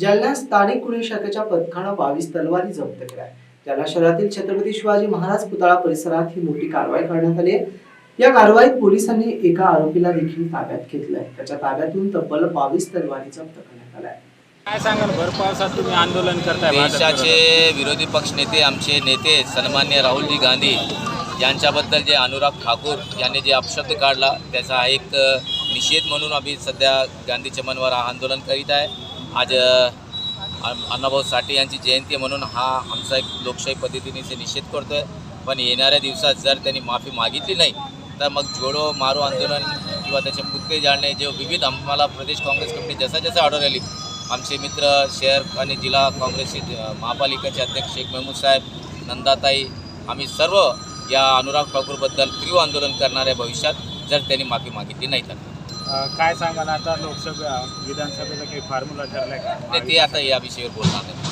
जालना स्थानिक गुन्हे शाखेच्या पथकानं बावीस तलवारी जप्त केल्या. जालना शहरातील छत्रपती शिवाजी महाराज पुतळा परिसरात ही मोठी कारवाई करण्यात आली आहे. या कारवाईत पोलिसांनी एका आरोपीला देखील ताब्यात घेतलंय. त्याच्या ताब्यातून तब्बल बावीस तलवारी जप्त करण्यात आल्या. काय सांगाल भर पावसात तुम्ही आंदोलन करताय देशाचे विरोधी पक्षनेते आमचे नेते सन्मान्य राहुलजी गांधी यांच्याबद्दल जे अनुराग ठाकूर यांनी जे अपशब्द काढला त्याचा हा एक निषेध म्हणून आम्ही सध्या गांधी चमनवर हा आंदोलन करीत आहे. आज अण्णाभाऊ साठे यांची जयंती म्हणून हा आमचा एक लोकशाही पद्धतीने ते निषेध करतो आहे पण येणाऱ्या दिवसात जर त्यांनी माफी मागितली नाही तर मग जोडो मारो आंदोलन किंवा त्याचे पुतळे जाळणे जे विविध आम्हाला प्रदेश काँग्रेस कमिटी जसा जसा ऑर्डर आली आमचे मित्र शहर आणि जिल्हा काँग्रेसचे महापालिकेचे अध्यक्ष शेख महमूद साहेब नंदाताई आम्ही सर्व या अनुराग ठाकूरबद्दल तीव्र आंदोलन करणाऱ्या भविष्यात जर त्यांनी माफी मागितली नाही तर. काय सांगाल? आता लोकसभा विधानसभेचा काही फॉर्म्युला ठरलाय का? ते आता या विषयावर बोलणार नाही.